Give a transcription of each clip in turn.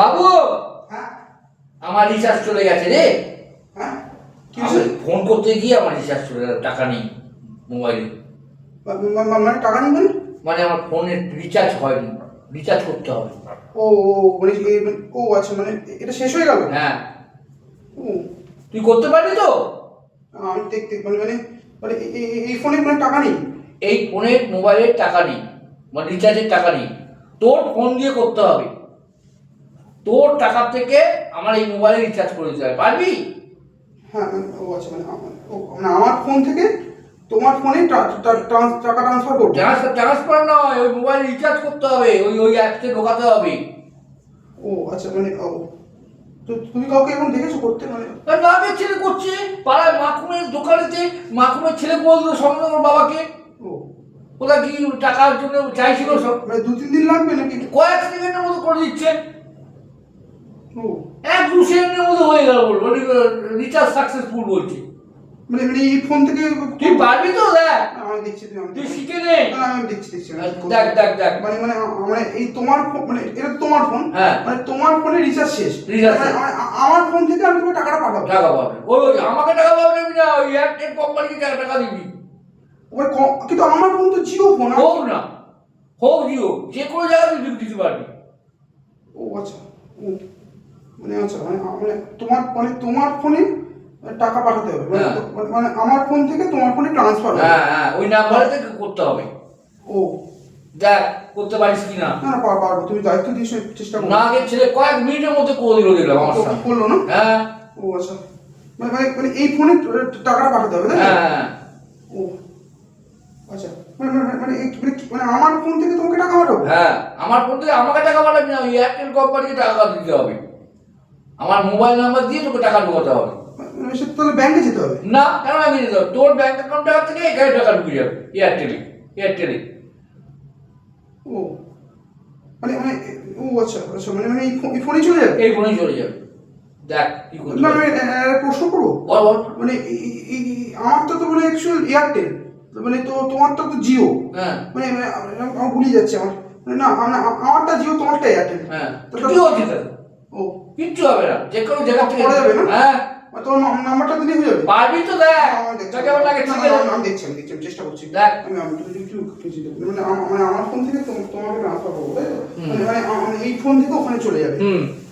বাবু! হ্যাঁ? আমার রিচার্জ চলে গেছে রে। হ্যাঁ? ফোন করতে গিয়ে আমার রিচার্জ চলে গেল টাকা নেই মোবাইলে মানে টাকা নেই মানে? মানে আমার ফোনের রিচার্জ হয়নি রিচার্জ করতে হবে। ও ও মানে ও আচ্ছা মানে এটা শেষ হয়ে গেল? হ্যাঁ। তুই করতে পারবি তো? আমি দেখতে মানে মানে মানে এই ফোনে মানে টাকা নেই? এই ফোনের মোবাইলের টাকা নেই মানে রিচার্জের টাকা নেই। তোর ফোন দিয়ে করতে হবে। তোর টাকা থেকে আমার এই মোবাইলে রিচার্জ করে দিতে হবে পারবি? হ্যাঁ ও আচ্ছা মানে আমার- ও মানে আমার ফোন থেকে তোমার ফোনে টাকা ট্রান্সফার করব। ট্রান্সফার ট্রান্সফার নয় ওই মোবাইল রিচার্জ করতে হবে ওই ওই অ্যাপসে ঢোকাতে হবে। ও আচ্ছা মানে ও তো তুমি কাউকে এখন দেখেছ করতে? মানে নাগের ছেলে করছে। পাড়ায় মাখুমের দোকানেতে মাখুমের ছেলে বলল সঙ্গে ওর বাবাকে। ও। ওরা কি টাকার জন্য চাইছিল সব? মানে দু তিন দিন লাগবে নাকি? কয়েক সেকেন্ডের মতো করে দিচ্ছে। এক দু সেকেন্ডের মতো হয়ে গেল বলব রিচার্জ সাকসেসফুল বলছে। মানে মানে এই ফোন থেকে তুই পারবি তো দেখ। আমি দেখছি তুমি তুই শিখে নে। আমি দেখছি দেখছি দেখ দেখ দেখ। মানে মানে মানে এই তোমার মানে এটা তোমার ফোন হ্যাঁ। মানে তোমার ফোনে রিচার্জ শেষ। Recharge মানে আমার- ফোন থেকে আমি তোমার টাকাটা পাঠাবো। টাকা পাবে। ওই আমাকে টাকা পাবে না ওই এয়ারটেল কোম্পানিকে টাকা দিবি? ওই কিন্তু আমার ফোন তো জিও ফোন হোক না হোক জিও যে কোনো জায়গায় তুই দিতে পারবি ও আচ্ছা। মানে আচ্ছা মানে মানে তোমার মানে তোমার ফোনে টাকা পাঠাতে হবে। মানে হ্যাঁ। মানে- মানে আমার ফোন থেকে তোমার ফোনে ট্রান্সফার হবে। হ্যাঁ হ্যাঁ ওই নাম্বারে থেকে করতে হবে? ও। দেখ করতে পারিস কি না না না পার- পারব। তুমি দায়িত্ব দিয়েছ চেষ্টা করো। না আগে ছেলে কয়েক মিনিটের মধ্যে করে দিল দেখলাম আমার সাথে করল না? হ্যাঁ। ও আচ্ছা। মানে মানে মানে এই ফোনে টাকাটা পাঠাতে হবে তাই হ্যাঁ ও। আচ্ছা। মানে মানে মানে মানে মানে আমার ফোন থেকে তোমাকে টাকা পাঠাবো? হ্যাঁ আমার ফোন থেকে আমাকে টাকা পাঠাবি না ওই এয়ারটেল কোম্পানিকে টাকা দিতে হবে। আমার মোবাইল নাম্বার দিয়ে তোকে টাকা ঢোকাতে হবে। মানে সে তাহলে ব্যাংকে যেতে হবে? না কেন আমি দিতে হবে? তোর ব্যাংক অ্যাকাউন্ট টাকা থেকে এখানে টাকা ঢুকে যাবে এয়ারটেলে এয়ারটেলে ও মানে মানে ও আচ্ছা আচ্ছা মানে মানে এই ফো- এই ফোনে চলে যাবে? এই ফোনেই চলে যাবে। দেখ কি করতে না। মানে প্রশ্ন করব বল মানে আমার তো তো মানে অ্যাকচুয়াল এয়ারটেল মানে তো তোমার তো জিও হ্যাঁ। মানে মানে আমি- আমার ভুলে যাচ্ছে আমার। মানে না আমার- আমারটা জিও তোমারটা এয়ারটেল হ্যাঁ। তো কি হচ্ছে তাহলে? ও কিচ্ছু হবে না যে কোনো জায়গা থেকে করা যাবে না? হ্যাঁ। নাম্বারটা দিলে হয়ে যাবে। পারবি তো দেখ আমার দেখছি। লাগে ঠিক আছে আমি দেখছি আমি দেখছি চেষ্টা করছি। দেখ। আমি আমি একটু একটু খুঁজে মানে আমার মানে আমার ফোন থেকে তোমাকে ট্রান্সফার করব তাই তো? মানে মানে এই ফোন থেকে ওখানে চলে যাবে।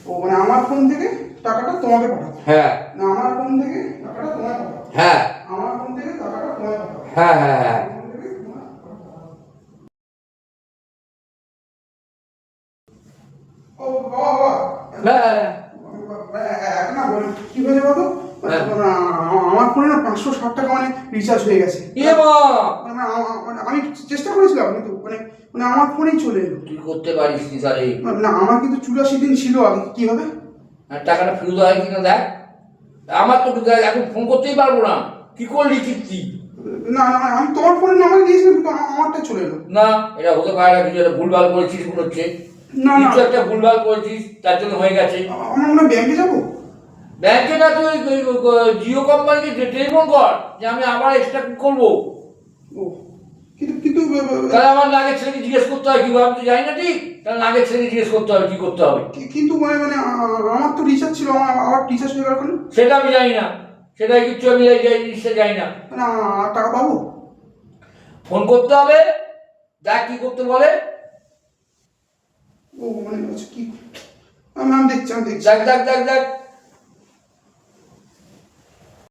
ও মানে আমার ফোন থেকে টাকাটা তোমাকে পাঠাবো। হ্যাঁ। না আমার ফোন থেকে টাকাটা পাঠাবো। হ্যাঁ। আমার ফোন থেকে টাকাটা পাঠাবো। হ্যাঁ হ্যাঁ হ্যাঁ। কি হয়েছে বলতো? হ্যাঁ। মানে আমার ফোনে না পাঁচশো ষাট টাকা মানে রিচার্জ হয়ে গেছে। মানে আ- মানে আমি চেষ্টা করেছিলাম কিন্তু মানে মানে আমার ফোনেই চলে এলো। তুই করতে পারিস নি তাহলে মানে আমার কিন্তু চুরাশি দিন ছিল আগে কি হবে? টাকাটা ফেরত হয় কিনা দেখ। আমার তো এখন ফোন করতেই পারব না। কি করলি কীর্তি না না মানে আমি তোমার ফোনে নাম্বার দিয়েছিলাম কিন্তু আমারটা চলে এলো। না এটা হতে পারে না কিছু একটা ভুলভাল করেছিস মনে হচ্ছে। না, না। কিছু একটা ভুলভাল করেছিস তার জন্য হয়ে গেছে। আমার মনে ব্যাংকে যাব। ব্যাংকে না তুই জিও কোম্পানিকে টেলিফোন কর যে আমি আবার এক্সট্রা করব। ও কিন্তু কিন্তু তাহলে আমার নাগের ছেলেকে জিজ্ঞেস করতে হয় কি আমি তো জানি না ঠিক? তাহলে নাগের ছেলেকে জিজ্ঞেস করতে হবে কি করতে হবে? কিন্তু মানে মানে আমার তো রিচার্জ ছিল আমার আবার রিচার্জ হয়ে গেল সেটা আমি জানি না। সেটা কিচ্ছু আমি জিনিসটা জানি না মানে আ- টাকা পাবো? ফোন করতে হবে দেখ কি করতে বলে। ও মানে আচ্ছা কি আমি আমি দেখছি আমি দেখছি দেখ দেখ দেখ দেখ